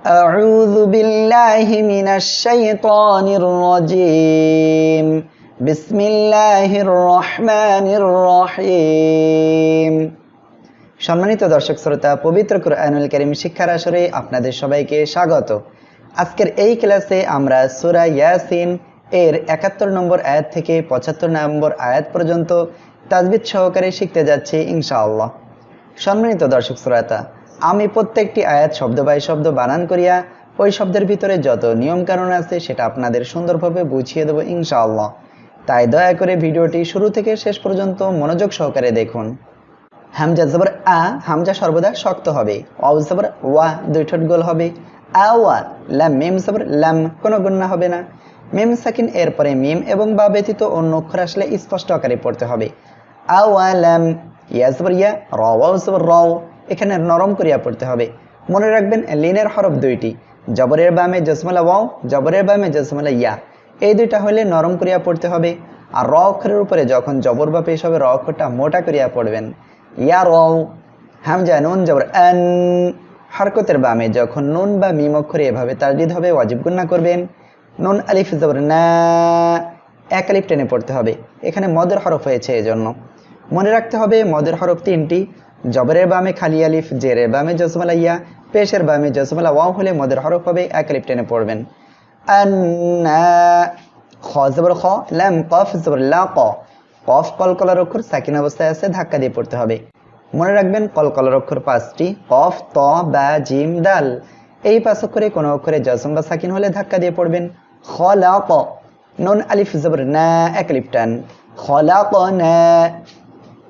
أعوذ بالله من الشيطان الرجيم بسم الله الرحمن الرحيم সম্মানিত দর্শক শ্রোতা পবিত্র কুরআনুল কারীম শিক্ষার আসরে আপনাদের সবাইকে স্বাগত আজকের এই ক্লাসে আমরা সূরা ইয়াসিন এর একাত্তর নম্বর আয়াত থেকে পঁচাত্তর নম্বর আয়াত পর্যন্ত তাজবিদ সহকারে শিখতে যাচ্ছি ইনশাআল্লাহ সম্মানিত দর্শক শ্রোতা আমি প্রত্যেকটি আয়াত শব্দ বাই শব্দ বানান করিয়া ওই শব্দের ভিতরে যত নিয়ম কানুন আছে সেটা আপনাদের সুন্দরভাবে বুঝিয়ে দেবো ইনশাআল্লাহ। তাই দয়া করে ভিডিওটি শুরু থেকে শেষ পর্যন্ত মনোযোগ সহকারে দেখুন। হামজা জবর আ, হামজা সর্বদা শক্ত হবে। জবর ওয়া, দুই ঠোঁট গোল হবে। আ, ওয়া, লাম, মিম জবর লাম, কোনো গুণনা হবে না। মিম সাকিন এরপরে মিম এবং বা ব্যতীত অন্য অক্ষর আসলে স্পষ্ট আকারে পড়তে হবে। আ, ওয়া, লাম, ইয়া জবর ইয়া, র, ওয়াও জবর র এখানে নরম করিয়া পড়তে হবে। মনে রাখবেন, লিনের হরফ দুইটি। জবরের বামে জসমলা ওয়াও, জবরের বামে জসমলা ইয়া। এই দুইটা হলে নরম করিয়া পড়তে হবে। আর র অক্ষরের উপরে যখন জবর বা পেশ হবে, র অক্ষরটা মোটা করিয়া পড়বেন। ইয়া রও হামজা, নুন, জবর আন হরকতের বামে যখন নুন বা মিম অক্ষরে এভাবে তাজদিদ হবে, ওয়াজিব গুন্না করবেন। নুন, আলিফ, জবর, না। এক আলিফ টেনে পড়তে হবে। এখানে মদের হরফ হয়েছে এজন্য। মনে রাখতে হবে, মদের হরফ তিনটি। জবরের বামে খালি আলিফ, জেরের বামে জসমলা ইয়া পেশের বামে জসমালা ওয়াও হলে মদের হরফ হবে এক আলিফ টেনে পড়বেন। খ জবর খ, লাম, কফ, জবর লা, ক। কলকলার অক্ষর সাকিন অবস্থায় আছে, ধাক্কা দিয়ে পড়তে হবে। মনে রাখবেন কলকলার অক্ষর পাঁচটি, কফ, ত, বা, জিম, দাল। এই পাঁচ অক্ষরে কোনো অক্ষরে জসম বা সাকিন হলে ধাক্কা দিয়ে পড়বেন। খ, লা, ক। নুন, আলিফ, জবর, না এক আলিফ টান। খ, লা, ক, না।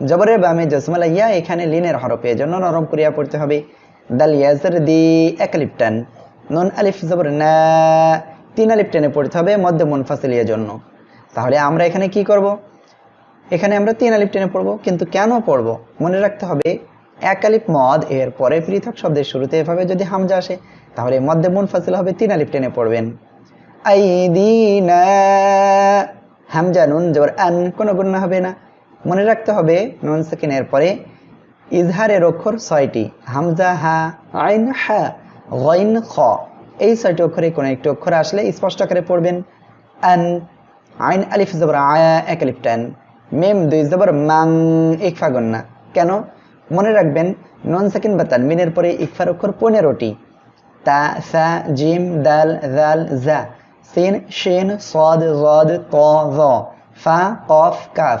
জবরের বামে জসমালা ইয়া এখানে লিনের হরফে, জন্য নরম করিয়া পড়তে হবে। দাল ইয়াজর দি এক আলিফ টান। নুন, আলিফ, জবর, না। তিন আলিফ টেনে পড়তে হবে মধ্যে মুনফাসিলিয়ার জন্য। তাহলে আমরা এখানে কি করব? এখানে আমরা তিন আলিফ টেনে পড়ব, কিন্তু কেন পড়ব? মনে রাখতে হবে, এক আলিফ মদ এর পরে পৃথক শব্দের শুরুতে এভাবে যদি হামজা আসে, তাহলে মধ্যে মুনফাসিল হবে তিন আলিফ টেনে পড়বেন। আই আইদিনা, হামজা, নুন, জবর, আন, কোনো গুণনা হবে না। মনে রাখতে হবে নুন সেকেন্ডের পরে ইজহারের অক্ষর ছয়টি, হামজা, হা, আইন, হা, গইন, খ। এই ছয়টি অক্ষরে কোনো একটি অক্ষর আসলে স্পষ্ট আকারে পড়বেন। আন, আইন, আলিফ, জবর, আয়া, এক, আলিফ, টান। মেম, দুই, জবর, মাং, ইকফা, গন্না। কেন? মনে রাখবেন, নন সেকেন্ড বা তানমিনের পরে ইকফার অক্ষর পনেরোটি। তা, সা, জিম, দাল, জাল, জা। সিন, শিন, সদ জদ ত ফা, কফ, কাফ।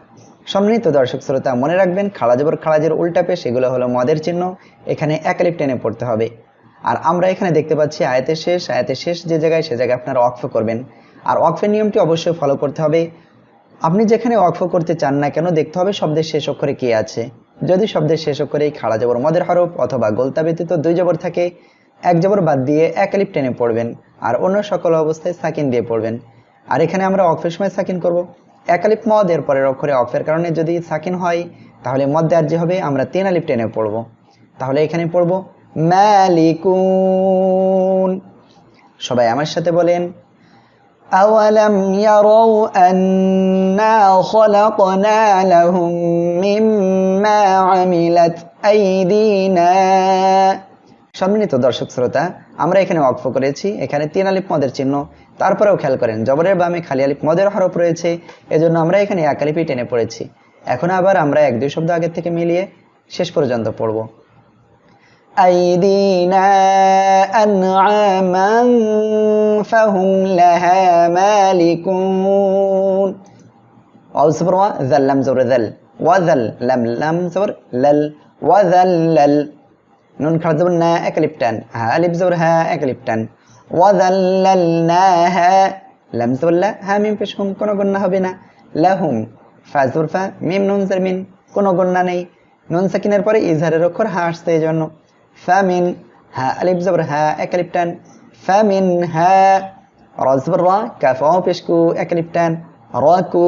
সম্মানিত দর্শক শ্রোতা, মনে রাখবেন খাড়া জবর খাড়াজের উল্টা পেশ, এগুলো হলো মদের চিহ্ন। এখানে একালিপ টেনে পড়তে হবে। আর আমরা এখানে দেখতে পাচ্ছি আয়াতের শেষ আয়াতের শেষ যে জায়গায়, সে জায়গায় আপনারা অক্ফ করবেন। আর অক্ফের নিয়মটি অবশ্যই ফলো করতে হবে। আপনি যেখানে অক্ফ করতে চান না কেন, দেখতে হবে শব্দের শেষ অক্ষরে কে আছে। যদি শব্দের শেষ অক্ষরে খাড়া জবর মদের হরফ অথবা গোলতা ব্যতীত দুই জবর থাকে, এক জবর বাদ দিয়ে একালিপ টেনে পড়বেন। আর অন্য সকল অবস্থায় সাকিন দিয়ে পড়বেন। আর এখানে আমরা অফের সময় সাকিন করব। একালিপ মদ এর পরের অক্ষরে অফের কারণে যদি সাকিন হয় তাহলে মধ্যে আর যে হবে আমরা তিন আলিপ টেনে পড়ব তাহলে এখানে পড়ব মালিকুন সবাই আমার সাথে বলেন أولم يروا أنا خلقنا لهم مما عملت أيدينا সম্মানিত দর্শক শ্রোতা আমরা এখানে অক্ফ করেছি এখানে তিন আলিফ মদের চিহ্ন তারপরেও খেয়াল করেন জবরের বামে খালি আলিফ মদের হরফ রয়েছে এজন্য আমরা এখানে এক আলিফই টেনে পড়েছি এখন আবার আমরা এক দুই শব্দ আগের থেকে মিলিয়ে শেষ পর্যন্ত পড়ব أيدينا أنعاما فهم لها হালিকুন واو صفر و ذل لم زبر ذل وذل لم لم زبر لل وذلل নুন খারাপ জবর না একলিপটান। হা হ্যাঁ, আলিফ জবর হ্যাঁ, হা একলিপটান। ওয়াদাল্লালনাহা হ্যাঁ, লাম জবর, লা হা মিম পেশ হুম, কোনো গণ্য হবে না। লাহুম, ফা জবর, ফা, মিম, নুন, জের, মিন, কোনো গণ্য নেই। নুন সাকিনের পরে ইজহারের অক্ষর হা আসছে এই জন্য। ফামিন হা আলিফ জবর হা একলিপটান। ফামিন হা রজবর রা কাফাও পেশকু একলিপটান। রাকু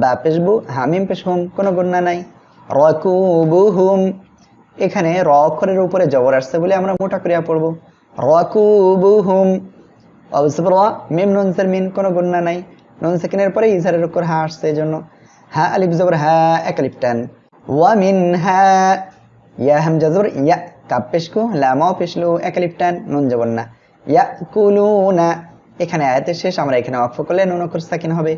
বা পেশবু হামিম পেশ হুম, কোনো গণ্য নাই। রাকুবুহুম এখানে র অক্ষরের উপরে জবর আসছে বলে আমরা মোটা করিয়া পড়ব। রকু বুহুম অবসর র মিম ননসের মিন, কোনো গুণনা নাই। নুন সেকেন্ডের পরে ইজারের উপর হা আসছে এই জন্য হ্যাঁ আলিফ জবর, হা একালিপ টান। ওয়া মিন হা, ইয়া হামজা জবর, ইয়া কাপ পেশকু, লামাও পেশলু একালিপ টান, নুন জবর না। ইয়া কুলুনা। এখানে আয়াতের শেষ, আমরা এখানে অক্ষ করলে নুন অক্ষর সাকিন হবে।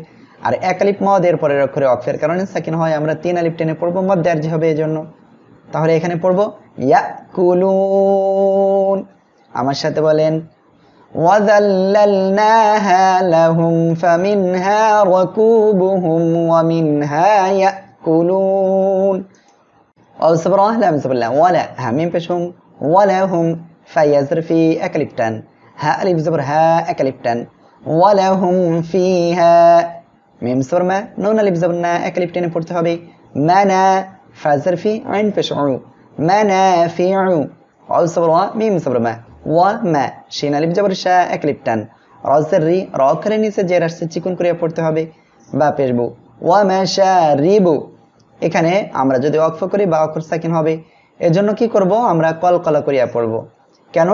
আর এক আলিফ মদ এর পরের অক্ষরে অক্ষের কারণে সাকিন হয়, আমরা তিন আলিফ টেনে পড়ব, মদ আর্জি হবে এই জন্য তাহলে এখানে পড়বো ইয়া কুলুন আমার সাথে বলেন وذللناها لهم فمنها ركوبهم ومنها يأكلون أو صبرا لا من صبر الله ولا همين بشهم ولا هم فيزر في أكلبتان ها ألف زبر ها أكلبتان ولا هم فيها মিম সর মা নুন আলিফ জবর না এক আলিফ টেনে পড়তে মানা ফি উ অল সবর ওয়া মিম সবর মা ওয়া মা শিন আলিফ জবর শা এক আলিফ টান রজের রি র অক্ষরের নিচে জের আসছে চিকুন করে পড়তে হবে। বা পেশবু. ওয়া মা শা রিবু এখানে আমরা যদি অক্ষ করি, বা অক্ষর সাকিন হবে। এজন্য কি করব? আমরা কলকলা করিয়া পড়ব। কেন?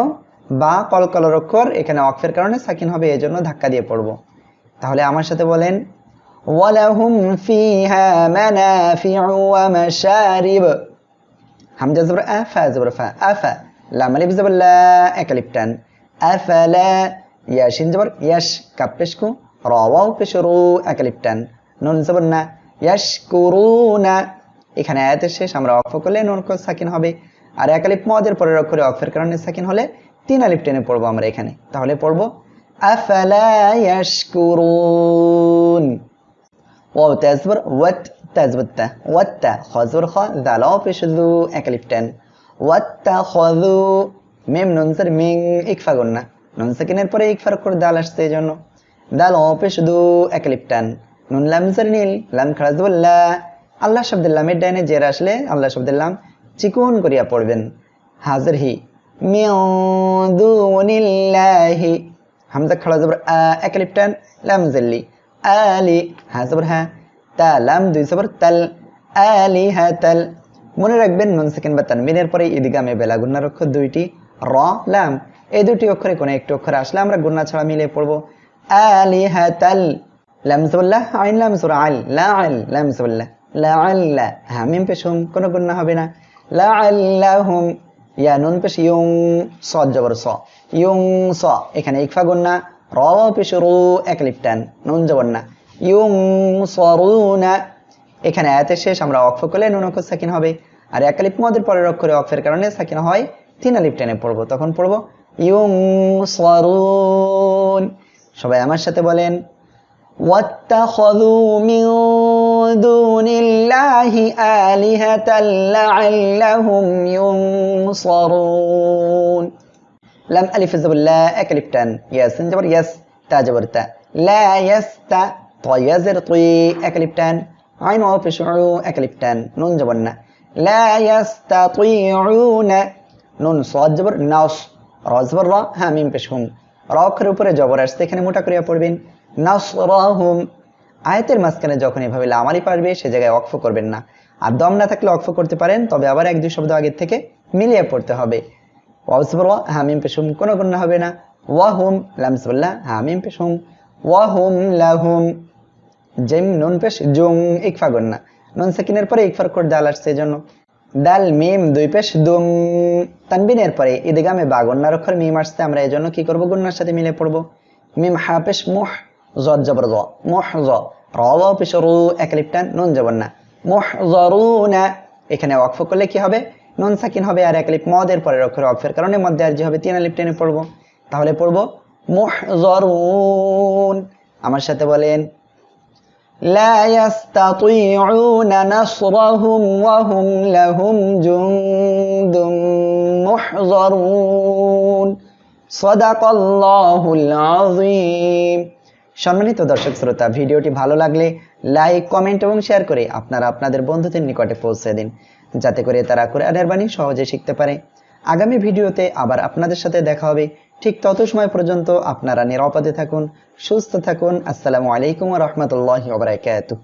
বা কলকলার অক্ষর এখানে অক্ষের কারণে সাকিন হবে, এজন্য ধাক্কা দিয়ে পড়ব। তাহলে আমার সাথে বলেন ওয়ালাহুম ফিহা মানাফিউ ওয়া মাশারিব زبر أفا زبر, فا أفا আফা লাম زبر, لا লা একালিফ টান আফালা ইয়াশিন জবর ইয়াশ কাপ পেশকু রাওয়াও পেশরু একালিফ يشكرون. নুন জবর না ইয়াশকুরুনা এখানে আয়াতের শেষ আমরা অফ করলে নুন সাকিন হবে। আর এক আলিপ মদের পরের অক্ষরে অফের কারণে সাকিন হলে তিন আলিপ টেনে পড়ব আমরা এখানে। তাহলে পড়ব, আফালা ইয়াশকুরুন। واو تزبر وات تزبر تا وات خزبر خا ذالاو پیش ذو اکلیفتن واتخذو মিম নুনসের মিং ইকফা গন্না নুন সেকেন্ডের পরে ইকফার করে দাল আসছে এই জন্য দাল অপে শুধু একলিপটান নুন লামসের নীল লাম খারাজবুল্লা আল্লাহ শব্দের লামের ডাইনে জের আসলে আল্লাহ শব্দের লাম চিকুন করিয়া পড়বেন হাজার হি মিউদুনিল্লাহি হামজা খাড়া জবর আ একলিপটান লামজেল্লি আলি হ্যাঁ সবর হ্যাঁ তা লাম দুই, সবর, তাল, আলি হ্যাঁ তাল। মনে রাখবেন নুন, সেকেন্ড বা তানবিনের পরে ইদিগামে বেলা গুন্নার অক্ষর দুইটি, র, লাম। এই দুটি অক্ষরে কোনো একটি অক্ষরে আসলে আমরা গুন্না ছাড়া মিলে পড়ব। আলি হ্যাঁ তাল, লাম সবল্লাহ আইন, লাম সুর আল, লা, আল, লাম সবল্লাহ লা আল্লাহ হ্যাঁ মিম পেশ হুম কোনো গুন্না হবে না। লা আল্লাহুম ইয়া, নুন, পেশ ইউং স, জবর, স। ইউং স, এখানে ইকফা গুন্না। র পেশ রু এক লিপটান নুন জবর না ইউং সরুনা এখানে আয়াতের শেষ আমরা অক্ষ করলে নুন অক্ষর সাকিন হবে আর এক আলিফ মদের পরের অক্ষরে অক্ষের কারণে সাকিন হয় তিন আলিফ টেনে পড়বো তখন পড়বো ইউং সরুন সবাই আমার সাথে বলেন واتخذوا من دون الله آلهة لعلهم ينصرون লাম আলিফ লা এক আলিফ টান ইয়াসিন ইয়াস তা জবর তা লা ইয়াস তা তুই এক আইন ও পেশু এক নুন জবর না লা ইয়াস নুন সদ জবর নাস র জবর র হ্যাঁ মিম পেশ হুম র উপরে জবর আসছে এখানে মোটা করে পড়বেন নাস র হুম আয়াতের মাঝখানে যখন এভাবে লামারি পারবে সে জায়গায় অক্ষ করবেন না আর দম না থাকলে অক্ষ করতে পারেন তবে আবার এক দুই শব্দ আগের থেকে মিলিয়ে পড়তে হবে ওয়াজবর হ্যাঁ মিম পেশ কোনো গুণা হবে না। ওয়াহুম লামসবুল্লাহ হ্যাঁ মিম পেশ হুম ওয়াহুম লাহুম জেম, নুন পেশ জুং ইকফা গন্না নুন সেকিনের পরে ইকফার কোড দাল আসছে জন্য। দাল, মিম, দুই পেশ, দুম, তানবিনের পরে ইদিগামে বা গন্নার অক্ষর মিম আসছে, আমরা এই জন্য কি করব? গন্নার সাথে মিলে পড়ব। মিম, হা পেশ, মুহ জদ জবর জ। মুহ, জ র পেশ, রু এক লিপটান নুন, জবর না। মুহ জরুনা এখানে ওয়াকফ করলে কি হবে? নুন সাকিন হবে আর এক লিপ মদের পরের অক্ষর অক্ষরের কারণে মধ্যে আর যে হবে তিন লিপ টেনে পড়বো তাহলে পড়বো মুহ জরুন আমার সাথে বলেন لا يستطيعون نصرهم وهم لهم جند محضرون صدق الله العظيم সম্মানিত দর্শক শ্রোতা ভিডিওটি ভালো লাগলে লাইক কমেন্ট এবং শেয়ার করে আপনারা আপনাদের বন্ধুদের নিকটে পৌঁছে দিন যাতে করে তারা কোরআনের বাণী সহজে শিখতে পারে। আগামী ভিডিওতে আবার আপনাদের সাথে দেখা হবে। ঠিক তত সময় পর্যন্ত আপনারা নিরাপদে থাকুন, সুস্থ থাকুন। আসসালামু আলাইকুম রহমতুল্লাহ ওবরাকাতুহ